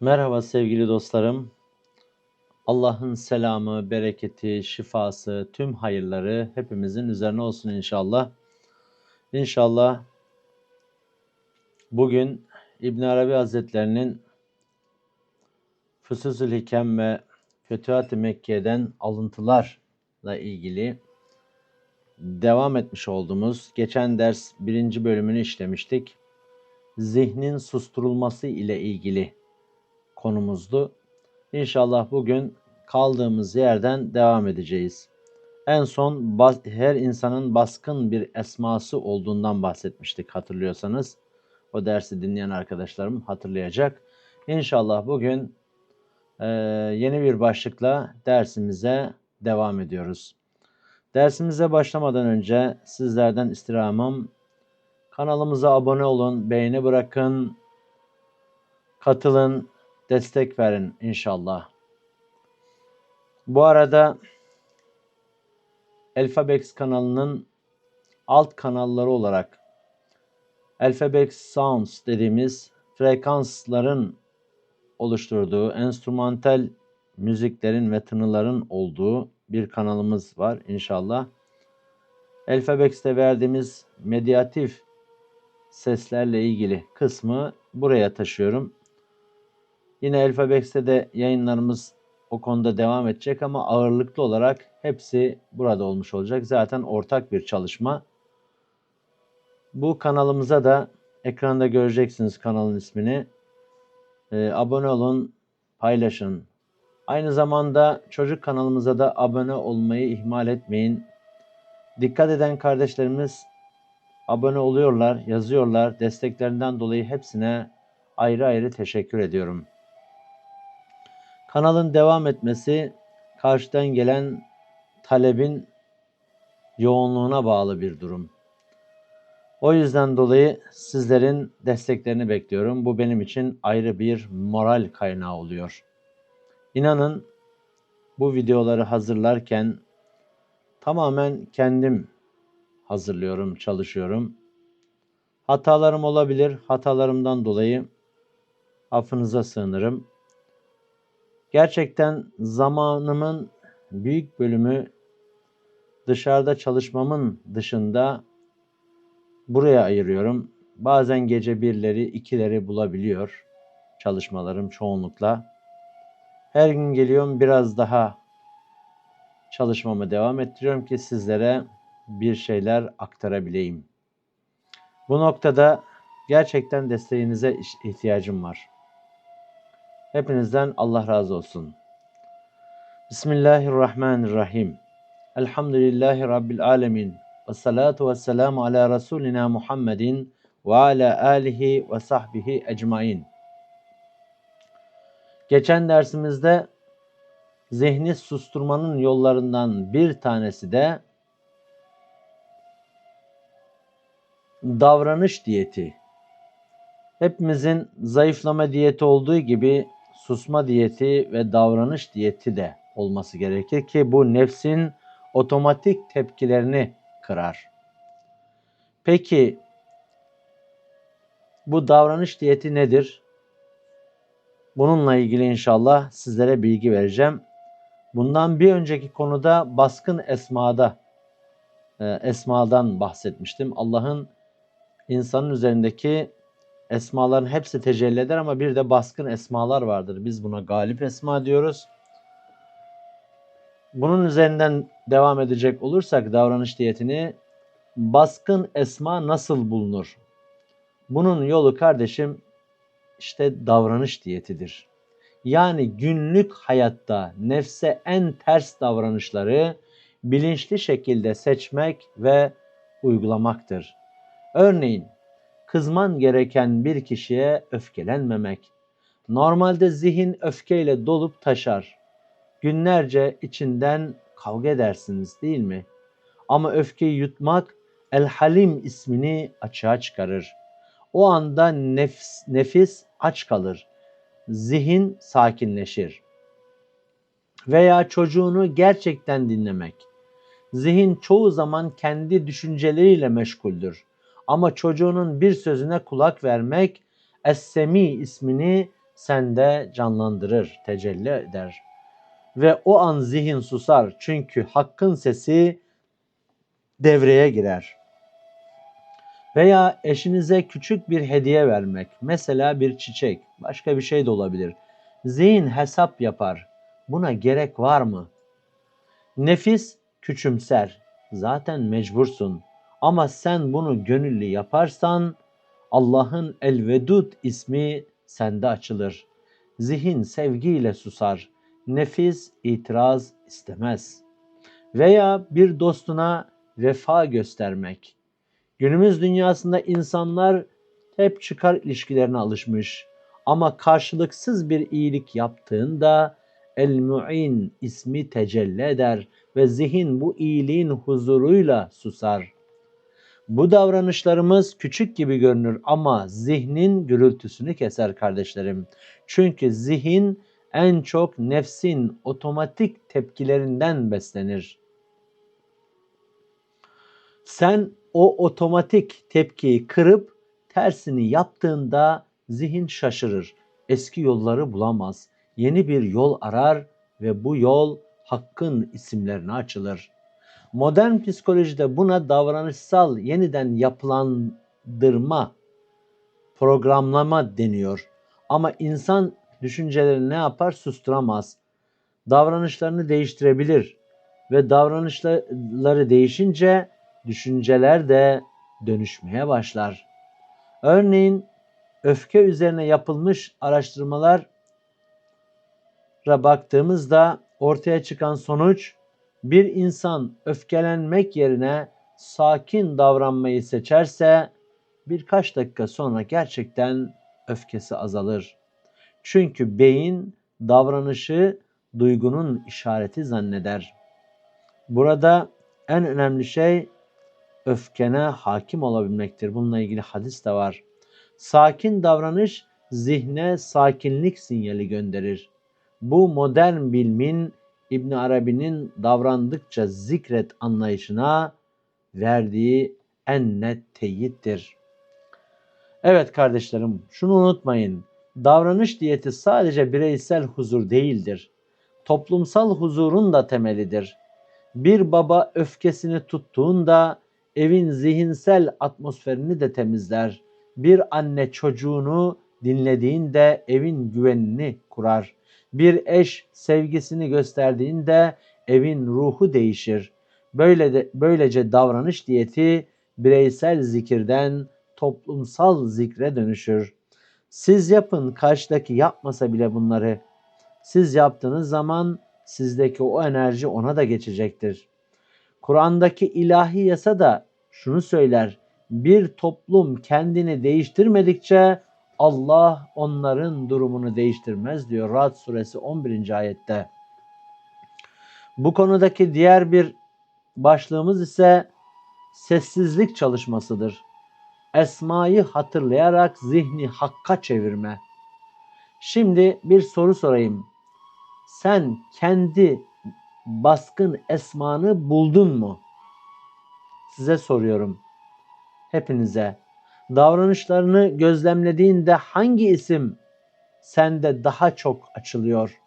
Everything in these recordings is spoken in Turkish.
Merhaba sevgili dostlarım. Allah'ın selamı, bereketi, şifası, tüm hayırları hepimizin üzerine olsun inşallah. İnşallah bugün İbn Arabi Hazretlerinin Füsusül Hikem ve Fütühat-ı Mekke'den alıntılarla ilgili devam etmiş olduğumuz geçen ders birinci bölümünü işlemiştik. Zihnin susturulması ile ilgili konumuzdu. İnşallah bugün kaldığımız yerden devam edeceğiz. En son her insanın baskın bir esması olduğundan bahsetmiştik hatırlıyorsanız. O dersi dinleyen arkadaşlarım hatırlayacak. İnşallah bugün eee, yeni bir başlıkla dersimize devam ediyoruz. Dersimize başlamadan önce sizlerden istirhamım kanalımıza abone olun, beğeni bırakın, katılın, destek verin inşallah. Bu arada Alphabex kanalının alt kanalları olarak Alphabex Sounds dediğimiz frekansların oluşturduğu enstrümantal müziklerin ve tınıların olduğu bir kanalımız var inşallah. Alphabex'te verdiğimiz medyatif seslerle ilgili kısmı buraya taşıyorum. Yine Alphabex'te de yayınlarımız o konuda devam edecek ama ağırlıklı olarak hepsi burada olmuş olacak. Zaten ortak bir çalışma. Bu kanalımıza da ekranda göreceksiniz kanalın ismini. Ee, abone olun, paylaşın. Aynı zamanda çocuk kanalımıza da abone olmayı ihmal etmeyin. Dikkat eden kardeşlerimiz abone oluyorlar, yazıyorlar. Desteklerinden dolayı hepsine ayrı ayrı teşekkür ediyorum. Kanalın devam etmesi karşıdan gelen talebin yoğunluğuna bağlı bir durum. O yüzden dolayı sizlerin desteklerini bekliyorum. Bu benim için ayrı bir moral kaynağı oluyor. İnanın bu videoları hazırlarken tamamen kendim hazırlıyorum, çalışıyorum. Hatalarım olabilir. Hatalarımdan dolayı affınıza sığınırım. Gerçekten zamanımın büyük bölümü dışarıda çalışmamın dışında buraya ayırıyorum. Bazen gece birleri, ikileri bulabiliyor çalışmalarım çoğunlukla. Her gün geliyorum biraz daha çalışmamı devam ettiriyorum ki sizlere bir şeyler aktarabileyim. Bu noktada gerçekten desteğinize ihtiyacım var. Hepinizden Allah razı olsun. Bismillahirrahmanirrahim. Elhamdülillahi Rabbil alemin. Ve salatu ve selamu ala Resulina Muhammedin ve ala alihi ve sahbihi ecmain. Geçen dersimizde zihni susturmanın yollarından bir tanesi de davranış diyeti. Hepimizin zayıflama diyeti olduğu gibi susma diyeti ve davranış diyeti de olması gerekir ki bu nefsin otomatik tepkilerini kırar. Peki bu davranış diyeti nedir? Bununla ilgili inşallah sizlere bilgi vereceğim. Bundan bir önceki konuda baskın esmada e, esmadan bahsetmiştim. Allah'ın insanın üzerindeki esmaların hepsi tecelli eder ama bir de baskın esmalar vardır. Biz buna galip esma diyoruz. Bunun üzerinden devam edecek olursak davranış diyetini baskın esma nasıl bulunur? Bunun yolu kardeşim işte davranış diyetidir. Yani günlük hayatta nefse en ters davranışları bilinçli şekilde seçmek ve uygulamaktır. Örneğin kızman gereken bir kişiye öfkelenmemek. Normalde zihin öfkeyle dolup taşar. Günlerce içinden kavga edersiniz değil mi? Ama öfkeyi yutmak El Halim ismini açığa çıkarır. O anda nefs, nefis aç kalır. Zihin sakinleşir. Veya çocuğunu gerçekten dinlemek. Zihin çoğu zaman kendi düşünceleriyle meşguldür. Ama çocuğunun bir sözüne kulak vermek Es-Semi ismini sende canlandırır, tecelli eder. Ve o an zihin susar çünkü hakkın sesi devreye girer. Veya eşinize küçük bir hediye vermek, mesela bir çiçek, başka bir şey de olabilir. Zihin hesap yapar. Buna gerek var mı? Nefis küçümser. Zaten mecbursun. Ama sen bunu gönüllü yaparsan Allah'ın El-Vedud ismi sende açılır. Zihin sevgiyle susar. Nefis itiraz istemez. Veya bir dostuna vefa göstermek. Günümüz dünyasında insanlar hep çıkar ilişkilerine alışmış. Ama karşılıksız bir iyilik yaptığında El-Mu'in ismi tecelli eder ve zihin bu iyiliğin huzuruyla susar. Bu davranışlarımız küçük gibi görünür ama zihnin gürültüsünü keser kardeşlerim. Çünkü zihin en çok nefsin otomatik tepkilerinden beslenir. Sen o otomatik tepkiyi kırıp tersini yaptığında zihin şaşırır. Eski yolları bulamaz. Yeni bir yol arar ve bu yol hakkın isimlerine açılır. Modern psikolojide buna davranışsal yeniden yapılandırma, programlama deniyor. Ama insan düşüncelerini ne yapar? Susturamaz. Davranışlarını değiştirebilir ve davranışları değişince düşünceler de dönüşmeye başlar. Örneğin öfke üzerine yapılmış araştırmalara baktığımızda ortaya çıkan sonuç bir insan öfkelenmek yerine sakin davranmayı seçerse birkaç dakika sonra gerçekten öfkesi azalır. Çünkü beyin davranışı duygunun işareti zanneder. Burada en önemli şey öfkene hakim olabilmektir. Bununla ilgili hadis de var. Sakin davranış zihne sakinlik sinyali gönderir. Bu modern bilmin İbn Arabi'nin davrandıkça zikret anlayışına verdiği en net teyittir. Evet kardeşlerim, şunu unutmayın. Davranış diyeti sadece bireysel huzur değildir. Toplumsal huzurun da temelidir. Bir baba öfkesini tuttuğunda evin zihinsel atmosferini de temizler. Bir anne çocuğunu dinlediğinde evin güvenini kurar. Bir eş sevgisini gösterdiğinde evin ruhu değişir. Böyle de, böylece davranış diyeti bireysel zikirden toplumsal zikre dönüşür. Siz yapın, karşıdaki yapmasa bile bunları. Siz yaptığınız zaman sizdeki o enerji ona da geçecektir. Kur'an'daki ilahi yasa da şunu söyler. Bir toplum kendini değiştirmedikçe Allah onların durumunu değiştirmez diyor Rad suresi 11. ayette. Bu konudaki diğer bir başlığımız ise sessizlik çalışmasıdır. Esmayı hatırlayarak zihni hakka çevirme. Şimdi bir soru sorayım. Sen kendi baskın esmanı buldun mu? Size soruyorum. Hepinize davranışlarını gözlemlediğinde hangi isim sende daha çok açılıyor?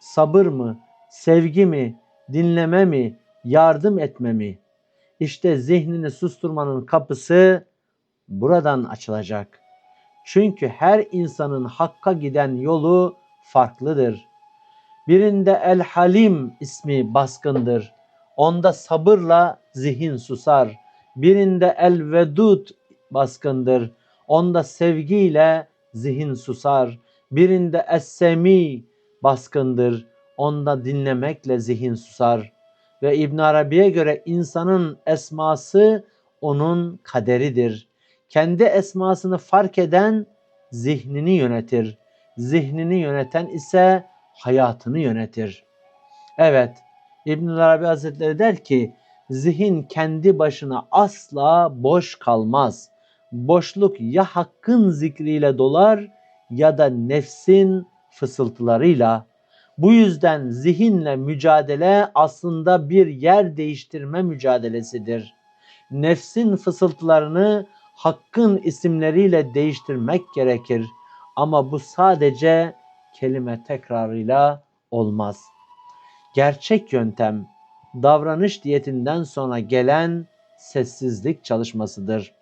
Sabır mı, sevgi mi, dinleme mi, yardım etme mi? İşte zihnini susturmanın kapısı buradan açılacak. Çünkü her insanın hakka giden yolu farklıdır. Birinde El Halim ismi baskındır. Onda sabırla zihin susar. Birinde El Vedud baskındır. Onda sevgiyle zihin susar. Birinde es-semi baskındır. Onda dinlemekle zihin susar. Ve İbn Arabi'ye göre insanın esması onun kaderidir. Kendi esmasını fark eden zihnini yönetir. Zihnini yöneten ise hayatını yönetir. Evet, İbn Arabi Hazretleri der ki, zihin kendi başına asla boş kalmaz boşluk ya hakkın zikriyle dolar ya da nefsin fısıltılarıyla. Bu yüzden zihinle mücadele aslında bir yer değiştirme mücadelesidir. Nefsin fısıltılarını hakkın isimleriyle değiştirmek gerekir. Ama bu sadece kelime tekrarıyla olmaz. Gerçek yöntem davranış diyetinden sonra gelen sessizlik çalışmasıdır.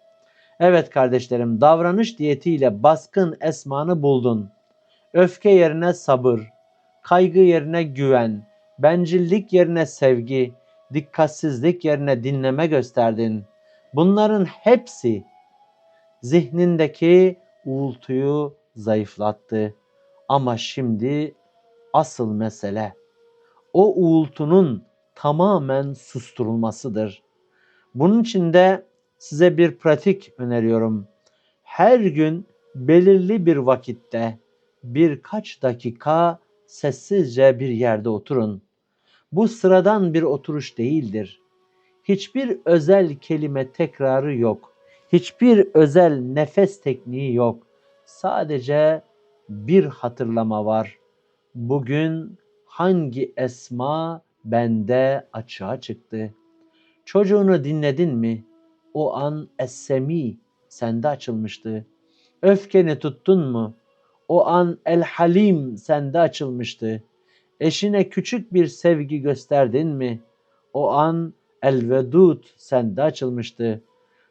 Evet kardeşlerim davranış diyetiyle baskın esmanı buldun. Öfke yerine sabır, kaygı yerine güven, bencillik yerine sevgi, dikkatsizlik yerine dinleme gösterdin. Bunların hepsi zihnindeki uğultuyu zayıflattı. Ama şimdi asıl mesele o uğultunun tamamen susturulmasıdır. Bunun için de size bir pratik öneriyorum. Her gün belirli bir vakitte birkaç dakika sessizce bir yerde oturun. Bu sıradan bir oturuş değildir. Hiçbir özel kelime tekrarı yok. Hiçbir özel nefes tekniği yok. Sadece bir hatırlama var. Bugün hangi esma bende açığa çıktı? Çocuğunu dinledin mi? O an essemi sende açılmıştı. Öfkeni tuttun mu? O an el halim sende açılmıştı. Eşine küçük bir sevgi gösterdin mi? O an el vedud sende açılmıştı.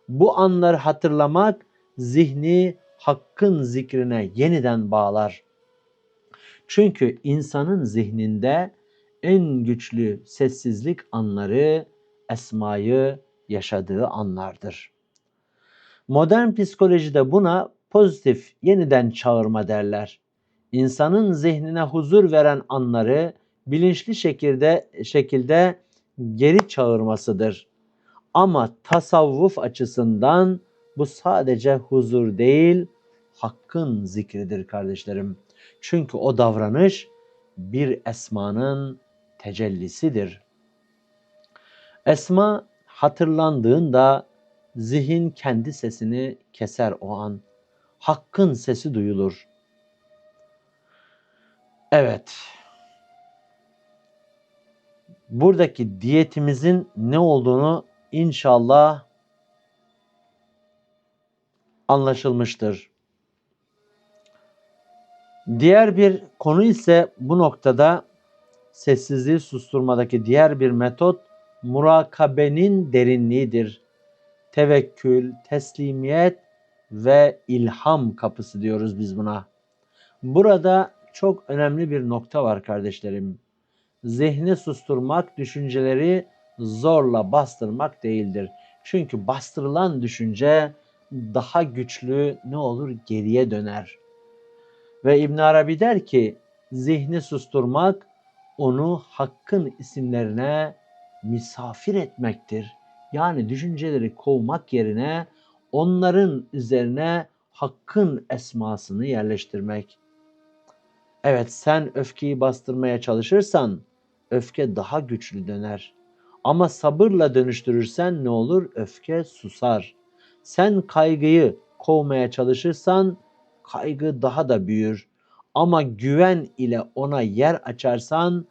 Bu anları hatırlamak zihni hakkın zikrine yeniden bağlar. Çünkü insanın zihninde en güçlü sessizlik anları esmayı yaşadığı anlardır. Modern psikolojide buna pozitif yeniden çağırma derler. İnsanın zihnine huzur veren anları bilinçli şekilde şekilde geri çağırmasıdır. Ama tasavvuf açısından bu sadece huzur değil, hakkın zikridir kardeşlerim. Çünkü o davranış bir esmanın tecellisidir. Esma hatırlandığında zihin kendi sesini keser o an. Hakkın sesi duyulur. Evet. Buradaki diyetimizin ne olduğunu inşallah anlaşılmıştır. Diğer bir konu ise bu noktada sessizliği susturmadaki diğer bir metot murakabenin derinliğidir. Tevekkül, teslimiyet ve ilham kapısı diyoruz biz buna. Burada çok önemli bir nokta var kardeşlerim. Zihni susturmak, düşünceleri zorla bastırmak değildir. Çünkü bastırılan düşünce daha güçlü ne olur geriye döner. Ve İbn Arabi der ki zihni susturmak onu hakkın isimlerine misafir etmektir. Yani düşünceleri kovmak yerine onların üzerine hakkın esmasını yerleştirmek. Evet sen öfkeyi bastırmaya çalışırsan öfke daha güçlü döner. Ama sabırla dönüştürürsen ne olur? Öfke susar. Sen kaygıyı kovmaya çalışırsan kaygı daha da büyür. Ama güven ile ona yer açarsan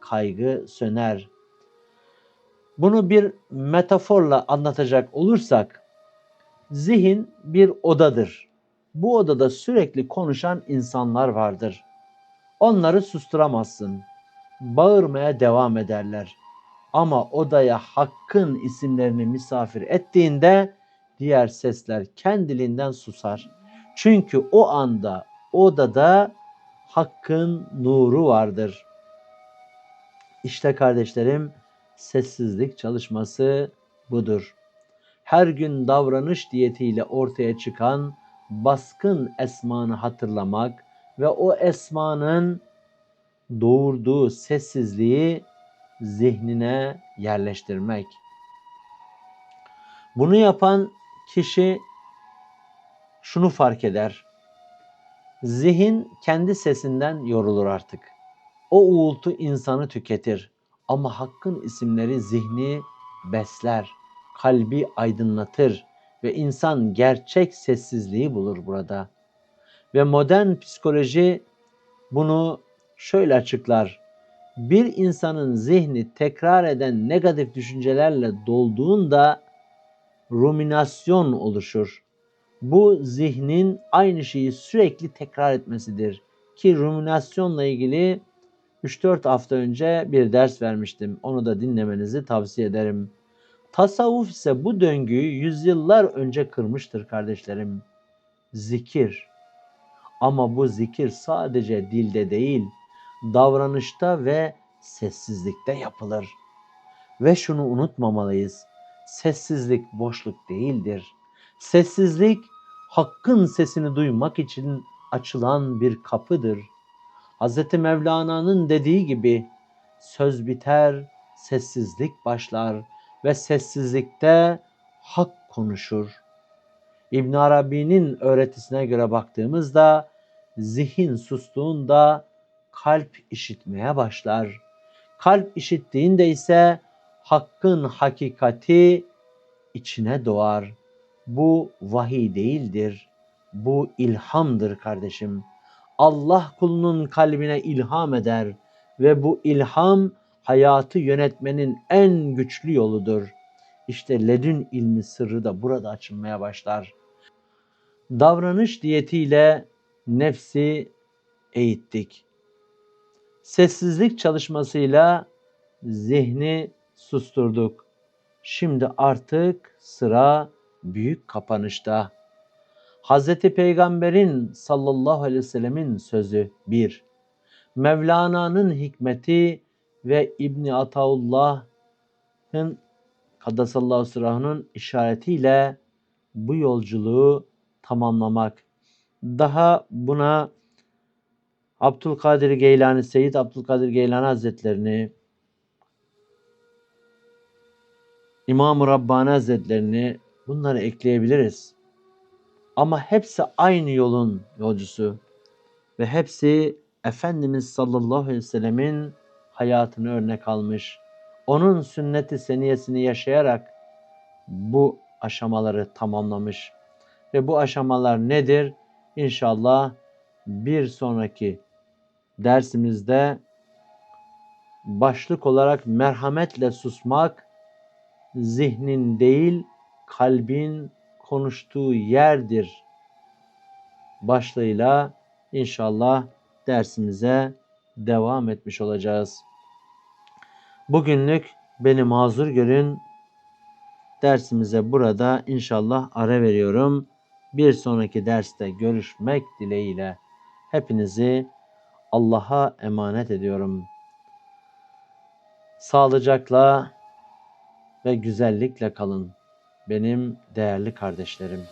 kaygı söner. Bunu bir metaforla anlatacak olursak zihin bir odadır. Bu odada sürekli konuşan insanlar vardır. Onları susturamazsın. Bağırmaya devam ederler. Ama odaya hakkın isimlerini misafir ettiğinde diğer sesler kendiliğinden susar. Çünkü o anda odada hakkın nuru vardır. İşte kardeşlerim sessizlik çalışması budur. Her gün davranış diyetiyle ortaya çıkan baskın esmanı hatırlamak ve o esmanın doğurduğu sessizliği zihnine yerleştirmek. Bunu yapan kişi şunu fark eder. Zihin kendi sesinden yorulur artık. O uğultu insanı tüketir. Ama hakkın isimleri zihni besler, kalbi aydınlatır ve insan gerçek sessizliği bulur burada. Ve modern psikoloji bunu şöyle açıklar. Bir insanın zihni tekrar eden negatif düşüncelerle dolduğunda ruminasyon oluşur. Bu zihnin aynı şeyi sürekli tekrar etmesidir. ki ruminasyonla ilgili 3-4 hafta önce bir ders vermiştim. Onu da dinlemenizi tavsiye ederim. Tasavvuf ise bu döngüyü yüzyıllar önce kırmıştır kardeşlerim. Zikir. Ama bu zikir sadece dilde değil, davranışta ve sessizlikte yapılır. Ve şunu unutmamalıyız. Sessizlik boşluk değildir. Sessizlik hakkın sesini duymak için açılan bir kapıdır. Hz. Mevlana'nın dediği gibi söz biter, sessizlik başlar ve sessizlikte hak konuşur. İbn Arabi'nin öğretisine göre baktığımızda zihin sustuğunda kalp işitmeye başlar. Kalp işittiğinde ise hakkın hakikati içine doğar. Bu vahiy değildir. Bu ilhamdır kardeşim. Allah kulunun kalbine ilham eder ve bu ilham hayatı yönetmenin en güçlü yoludur. İşte ledün ilmi sırrı da burada açılmaya başlar. Davranış diyetiyle nefsi eğittik. Sessizlik çalışmasıyla zihni susturduk. Şimdi artık sıra büyük kapanışta. Hz. Peygamber'in sallallahu aleyhi ve sellemin sözü bir. Mevlana'nın hikmeti ve İbni Ataullah'ın Kaddasallahu sırahının işaretiyle bu yolculuğu tamamlamak. Daha buna Abdülkadir Geylani, Seyyid Abdülkadir Geylani Hazretlerini, İmam-ı Rabbani Hazretlerini bunları ekleyebiliriz. Ama hepsi aynı yolun yolcusu ve hepsi Efendimiz sallallahu aleyhi ve sellemin hayatını örnek almış. Onun sünneti seniyesini yaşayarak bu aşamaları tamamlamış. Ve bu aşamalar nedir? İnşallah bir sonraki dersimizde başlık olarak merhametle susmak zihnin değil kalbin konuştuğu yerdir başlığıyla inşallah dersimize devam etmiş olacağız. Bugünlük beni mazur görün. Dersimize burada inşallah ara veriyorum. Bir sonraki derste görüşmek dileğiyle hepinizi Allah'a emanet ediyorum. Sağlıcakla ve güzellikle kalın benim değerli kardeşlerim.